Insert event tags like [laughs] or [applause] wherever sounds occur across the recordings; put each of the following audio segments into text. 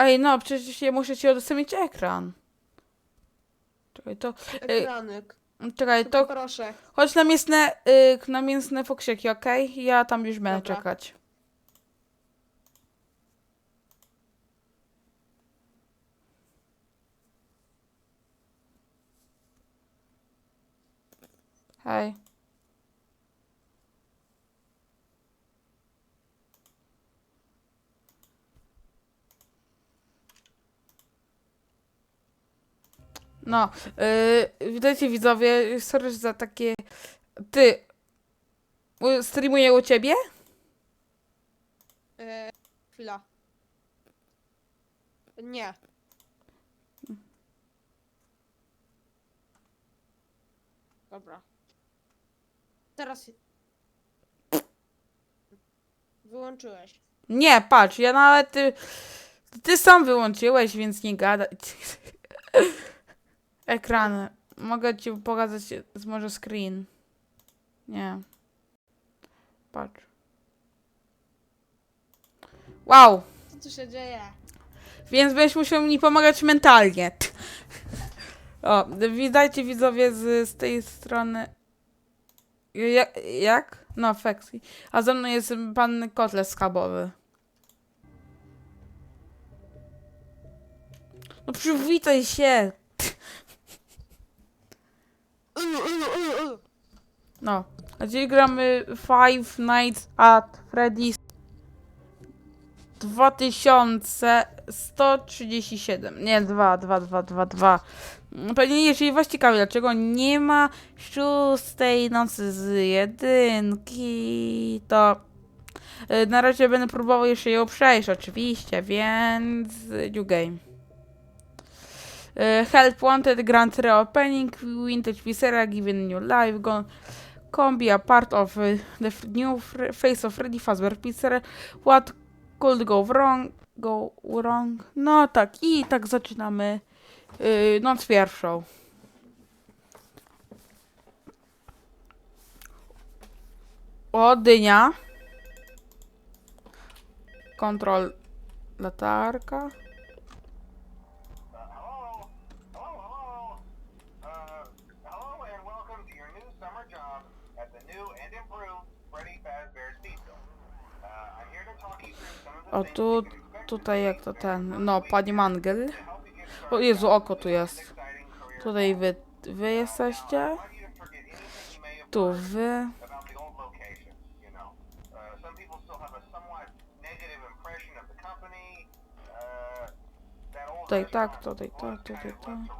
Ej, no, przecież ja muszę ci udostępnić ekran. Czekaj, to... Ej, Ekranek. czekaj, to... Proszę. Chodź na mięsne, y, na mięsne pokrzyki, okej? Ja tam już będę Dobra. czekać. Hej. No, yy, witajcie widzowie, sorry za takie... Ty, streamuję u ciebie? E, chwila. Nie. Dobra. Teraz. Wyłączyłeś. Nie, patrz, ja nawet... Ty, ty sam wyłączyłeś, więc nie gadaj. [laughs] Ekran. Mogę ci pokazać z- może screen. Nie. Patrz. Wow. Co tu się dzieje? Więc będziesz musiał mi pomagać mentalnie. O, witajcie widzowie z, z tej strony. Jak? jak? No, Feksi. A ze mną jest pan Kotles skabowy. No przywitaj się. No. A dzisiaj gramy Five Nights at Freddy's 2137. Nie, 2, 2, 2, 2, 2. Pewnie jeżeli was ciekawi, dlaczego nie ma szóstej nocy z jedynki, to y, na razie będę próbował jeszcze ją przejść, oczywiście, więc new game. Y, Help Wanted Grand Reopening Vintage Viscera Given New Life Gone be a part of uh, the new face of Freddy Fazbear Pizza What could go wrong? Go wrong? No tak, i tak zaczynamy yy, noc pierwszą. O, dynia. Kontrol latarka. O, tu, tutaj jak to ten, no, pani Mangel. O Jezu, oko tu jest. Tutaj wy, wy jesteście. Now, I want you to forget anything you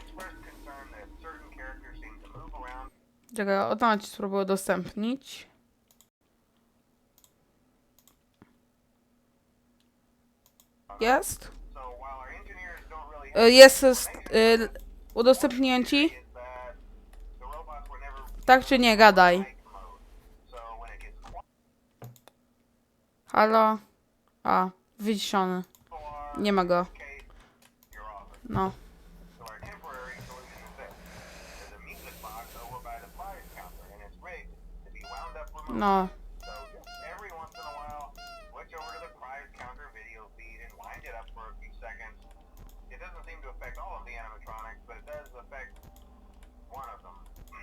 ci? is that the robots were never Tak czy nie, gadaj. Halo? A, wyciszony. Nie ma go. No. No. So every once in a while, switch over to the prize counter video feed and wind it up for a few seconds. It doesn't seem to affect all of the animatronics, but it does affect one of them. [clears throat]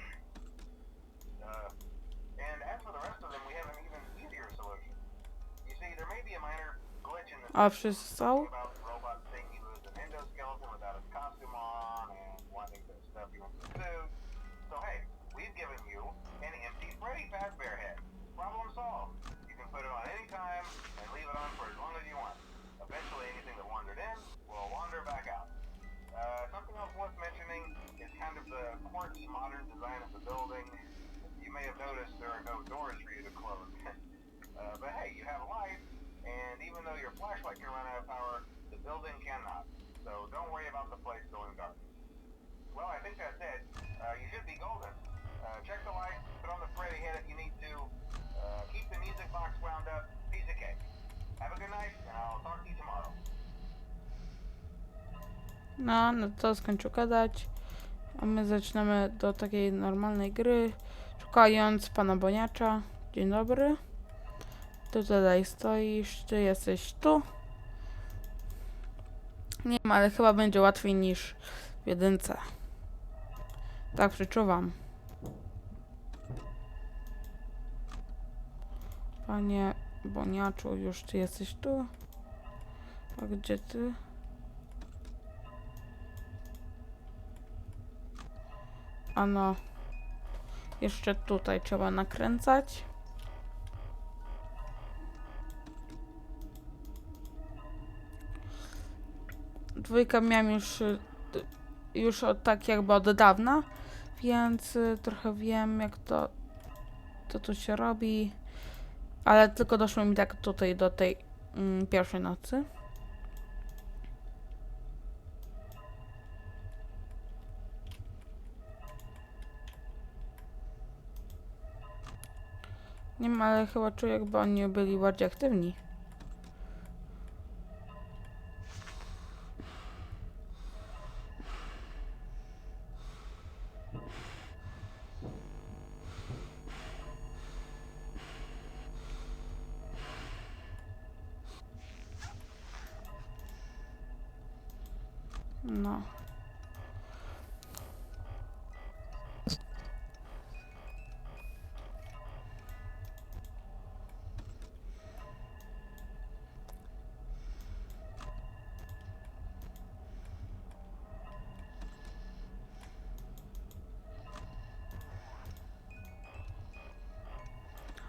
Uh, and as for the rest of them, we have an even easier solution. You see, there may be a minor glitch in the? Kind of the quirky modern design of the building. You may have noticed there are no doors for you to close. [laughs] uh, but hey, you have a light, and even though your flashlight can run out of power, the building cannot. So don't worry about the place going dark. Well, I think that's it. Uh, you should be golden. Uh, check the lights, put on the Freddy head if you need to. Uh, keep the music box wound up. Piece of cake. Have a good night, and I'll talk to you tomorrow. No, no to skończył gadać. A my zaczynamy do takiej normalnej gry. Szukając pana Boniacza. Dzień dobry. Ty tutaj stoisz, ty jesteś tu. Nie wiem, ale chyba będzie łatwiej niż w jedynce. Tak przeczuwam. Panie Boniaczu, już ty jesteś tu? A gdzie ty? Ano. Jeszcze tutaj trzeba nakręcać. Dwójkę miałem już, y, już od, tak jakby od dawna, więc y, trochę wiem jak to, to tu się robi. Ale tylko doszło mi tak tutaj do tej mm, pierwszej nocy. Nie wiem, ale chyba czuję, jakby oni byli bardziej aktywni.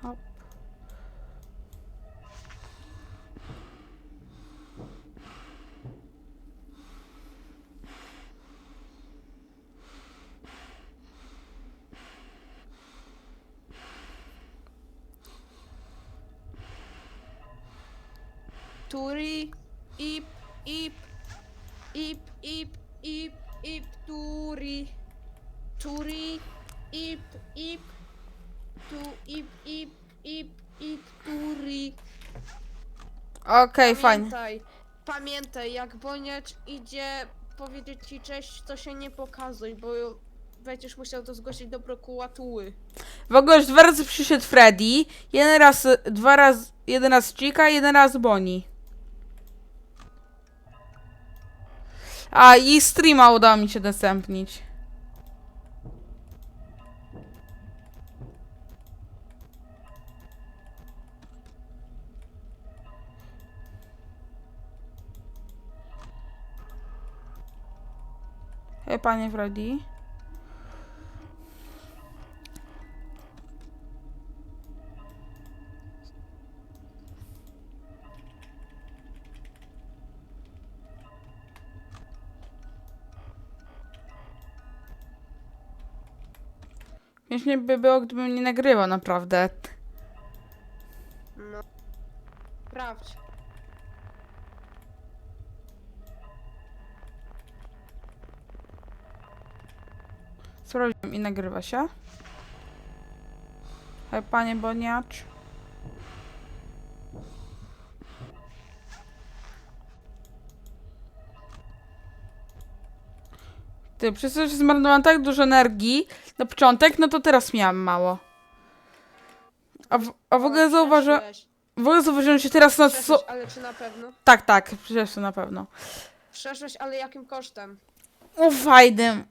Hop. Turi, ip, ip, ip, ip, ip, ip, turi. Turi, ip, ip, tu, ip, ip, ip, ip, turi. Okej, fajnie. Pamiętaj, pamiętaj, jak Boniacz idzie powiedzieć ci cześć, to się nie pokazuj, bo będziesz musiał to zgłosić do prokuratury. W ogóle już dwa razy przyszedł Freddy. Jeden raz, dwa raz, jeden raz Chica, jeden raz Bonnie. A i streama udało mi się udostępnić. Panie Freddy. Śmiesznie by było, gdybym nie nagrywał, naprawdę. Nagrywa się. Hej, panie Boniacz. Ty, przez to, że zmarnowałam tak dużo energii na początek, no to teraz miałam mało. A w, a w ogóle przeszłeś. w ogóle zauważyłem się teraz na Przeszłeś, ale czy na pewno? Tak, tak, przecież to na pewno. Przeszłeś, ale jakim kosztem? O, fajnym.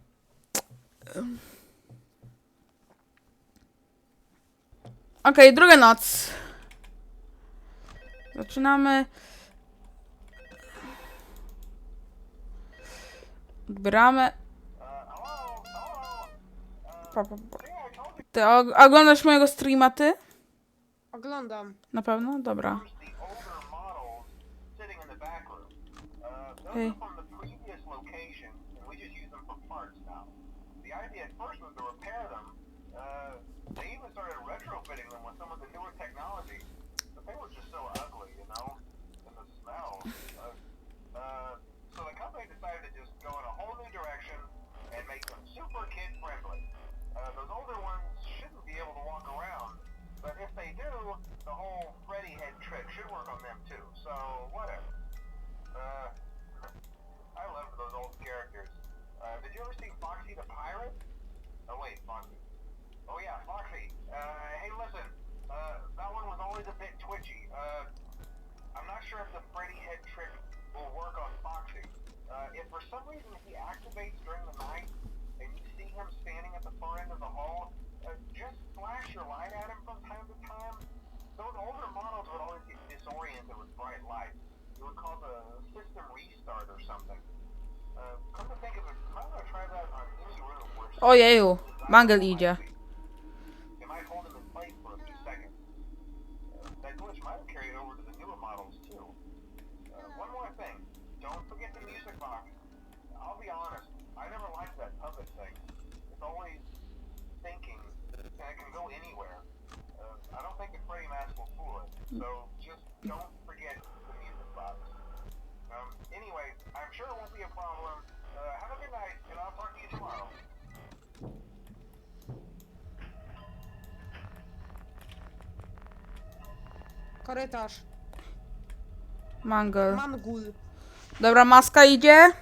Okej, druga noc. Zaczynamy. Odbieramy. Pa, pa, pa. Ty og- oglądasz mojego streama, ty? Oglądam. Na pewno? Dobra. there's they even started retrofitting them with some of the newer technology, but they were just so ugly, you know, and the smell. Uh, uh, so the company decided to just go in a whole new direction and make them super kid friendly. Uh, those older ones shouldn't be able to walk around, but if they do, the whole Freddy head trick should work on them too. So whatever. Uh, I love those old characters. Uh, did you ever see Foxy the Pirate? Oh wait, Foxy. Oh yeah, Foxy. Uh, hey listen, uh, that one was always a bit twitchy. Uh, I'm not sure if the Freddy head trick will work on Foxy. Uh, if for some reason he activates during the night and you see him standing at the far end of the hall, uh, just flash your light at him from time to time. Those older models would always get disoriented with bright lights. It would cause a system restart or something. Uh, come to think of it, I'm gonna try that on any room Ojeju, Mangel idzie. it might hold him in place for a few seconds. Uh, that glitch might have carried over to the newer models too. Uh, one more thing, don't forget the music box. I'll be honest, I never liked that puppet thing. It's always thinking, and it can go anywhere. Uh, I don't think the Freddy mask will fool it, so just don't forget the music box. Um, anyway, I'm sure it won't be a problem. Uh, have a good night, and I'll talk to you tomorrow. Korytarz. Mangel. Mangul. Dobra, maska idzie.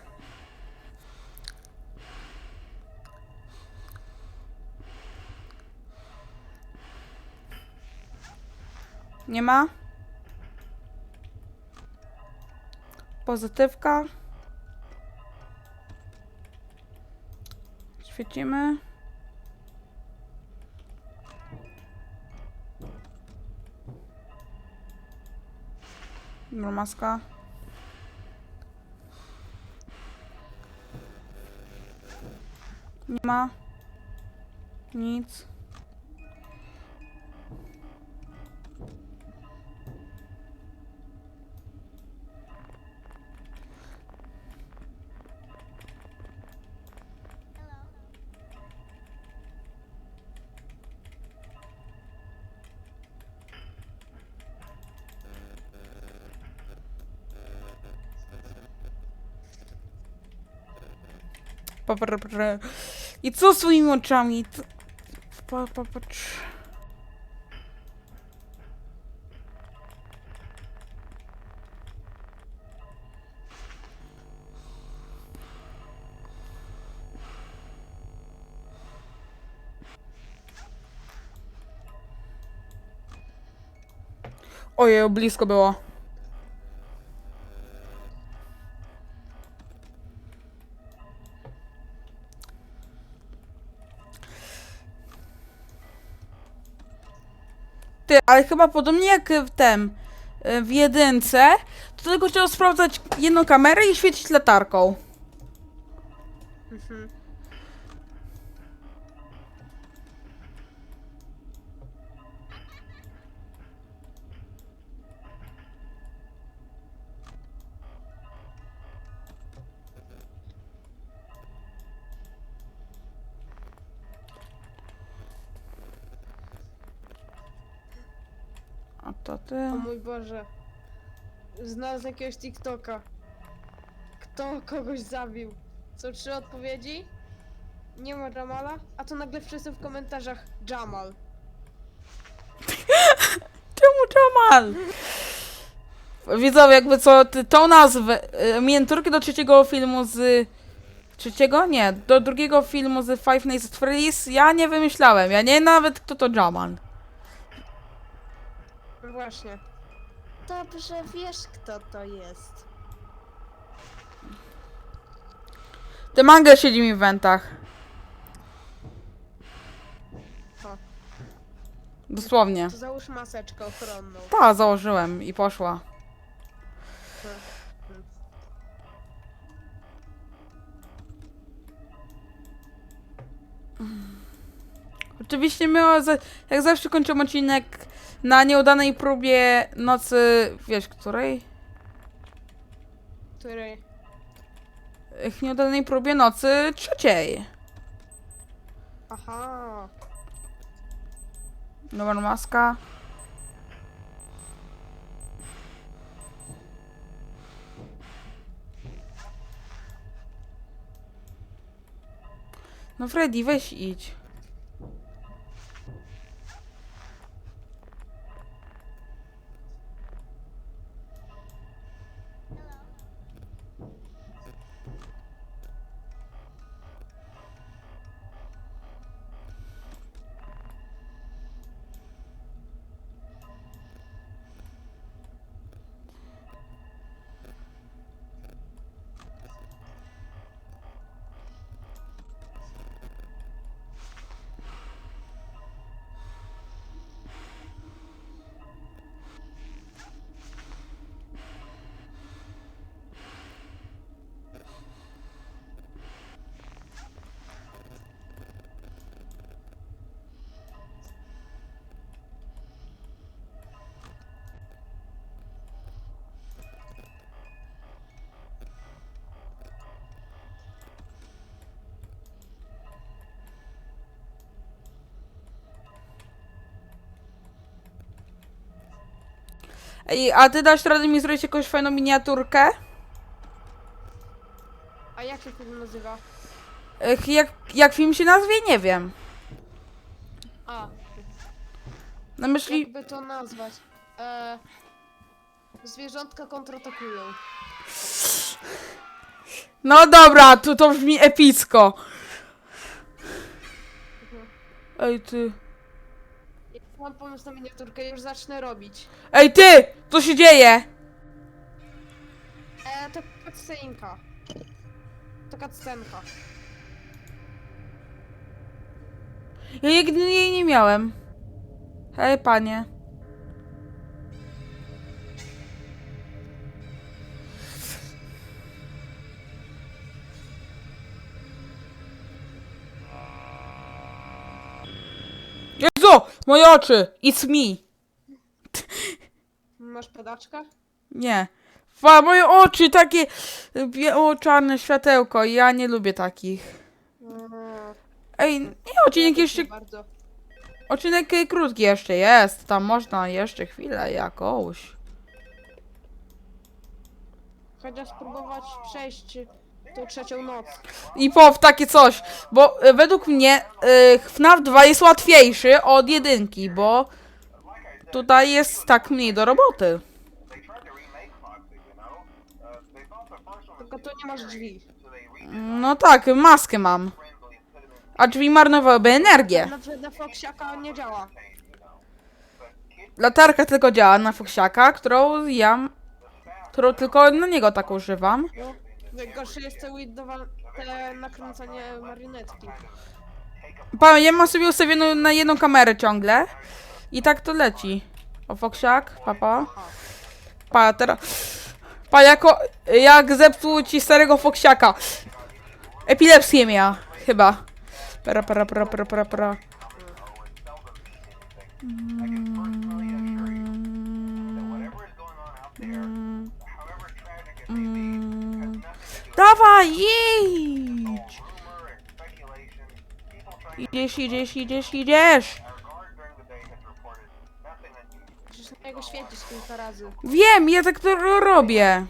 Nie ma. Pozytywka. Świecimy. Maska. Nie ma. Nic. I co swoimi oczami? Co- Pa, pa, patrz. Ojej, blisko było. Ty, ale chyba podobnie jak w tym, y, w jedynce, to tylko trzeba sprawdzać jedną kamerę i świecić latarką. Mhm. To ty. O mój Boże. Znalazł jakiegoś TikToka. Kto kogoś zabił? Co trzy odpowiedzi? Nie ma Jamala? A to nagle wszyscy w komentarzach Jamal. [laughs] Czemu Jamal? Widzowie, jakby co, ty, tą nazwę, miniaturki do trzeciego filmu z... Trzeciego? Nie, do drugiego filmu z Five Nights at Freddy's ja nie wymyślałem, ja nie nawet kto to Jamal. No Właśnie. Dobrze wiesz, kto to jest. Ty manga siedzi mi w wentach. Dosłownie. To załóż maseczkę ochronną. Ta, założyłem i poszła. Oczywiście my za- jak zawsze kończymy odcinek na nieudanej próbie nocy, wiesz której? Której? w nieudanej próbie nocy trzeciej. Aha. Numer maska. No Freddy, weź idź. Ej, a ty dasz radę mi zrobić jakąś fajną miniaturkę? A jak się film nazywa? Ech, Jak, jak film się nazwie? Nie wiem. A, Na myśli... jakby to nazwać? E, zwierzątka kontratakują. No dobra, tu to brzmi epicko. Ej ty. Mam pomysł na miniaturkę, już zacznę robić. Ej ty! Co się dzieje? E, to cutscenka. To cutscenka. Ja nigdy jej nie miałem. Hej panie. Moje oczy! It's me! [laughs] Masz pedaczka? Nie. Fa, moje oczy takie biało-czarne światełko. Ja nie lubię takich. Mm, Ej, nie, odcinek jeszcze Bardzo. Odcinek y, krótki jeszcze jest, tam można jeszcze chwilę jakąś. Chociaż spróbować przejść tą trzecią noc. I pow takie coś, bo y, według mnie y, FNAF 2 jest łatwiejszy od jedynki, bo tutaj jest tak mniej do roboty. Tylko tu nie masz drzwi. No tak, maskę mam. A drzwi marnowałyby energię. Na, na Foxiaka nie działa. Latarka tylko działa na Foxiaka, którą ja... Którą tylko na niego tak używam. Najgorsze jest te, widowa- te nakręcanie marionetki. Pa, ja mam sobie ustawioną na jedną kamerę ciągle. I tak to leci. O Foxiak, papa. Pa, teraz... Pa, jako... Jak zepsuł ci starego Foxiaka. Epilepsję miała, chyba. Para, para, para, para, para, para. whatever Dawaj, idź! Idziesz, idziesz, idziesz, idziesz. Przecież na niego świecisz kilka razy. Wiem, ja tak to ro- robię.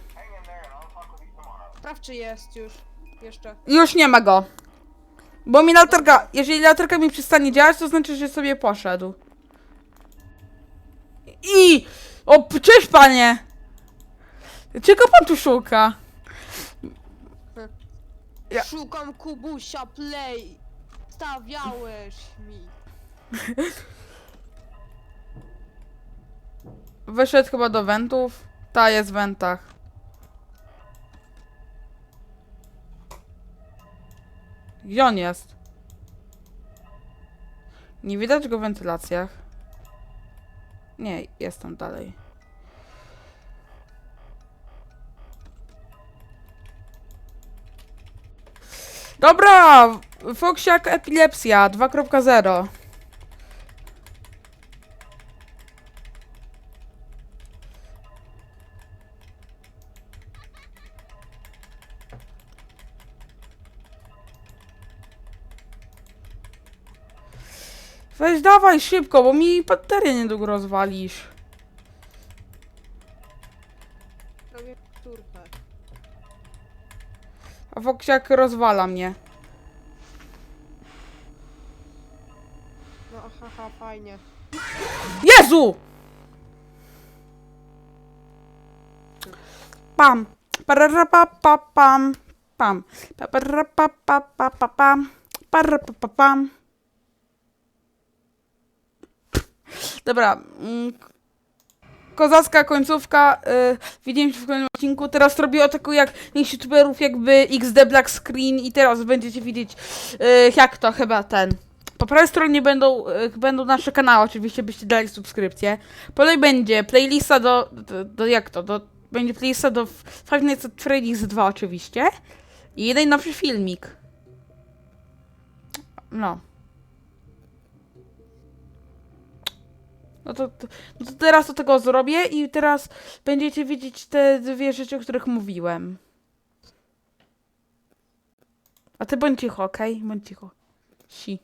Sprawdź czy jest już. Jeszcze. Już nie ma go. Bo mi latarka, jeżeli latarka mi przestanie działać, to znaczy, że sobie poszedł. I... O, cześć panie! Czego pan tu szuka? Ja- Szukam Kubusia Play. Stawiałeś mi. [laughs] Wyszedł chyba do wentów. Ta jest w wentach. Gdzie on jest? Nie widać go w wentylacjach. Nie, jest tam dalej. Dobra! Foksiak epilepsja 2.0 Weź dawaj szybko, bo mi baterię niedługo rozwalisz. A Foksiak rozwala mnie. No haha, fajnie. Jezu! Pam. Pararapapapam. Pam. Pararapapapam. Dobra. Kozacka końcówka. Y, widzimy się w kolejnym odcinku. Teraz robię taką jak większość youtuberów jakby XD Black Screen i teraz będziecie widzieć y, jak to chyba ten. Po prawej stronie będą, y, będą nasze kanały, oczywiście byście dali subskrypcję. Po lewej będzie playlista do, do, do jak to, do, będzie playlista do Five Nights at Freddy's 2 oczywiście. I jeden nowszy filmik. No. No to, to, no to teraz do tego zrobię i teraz będziecie widzieć te dwie rzeczy, o których mówiłem. A ty bądź cicho, okej? Bądź cicho. Si.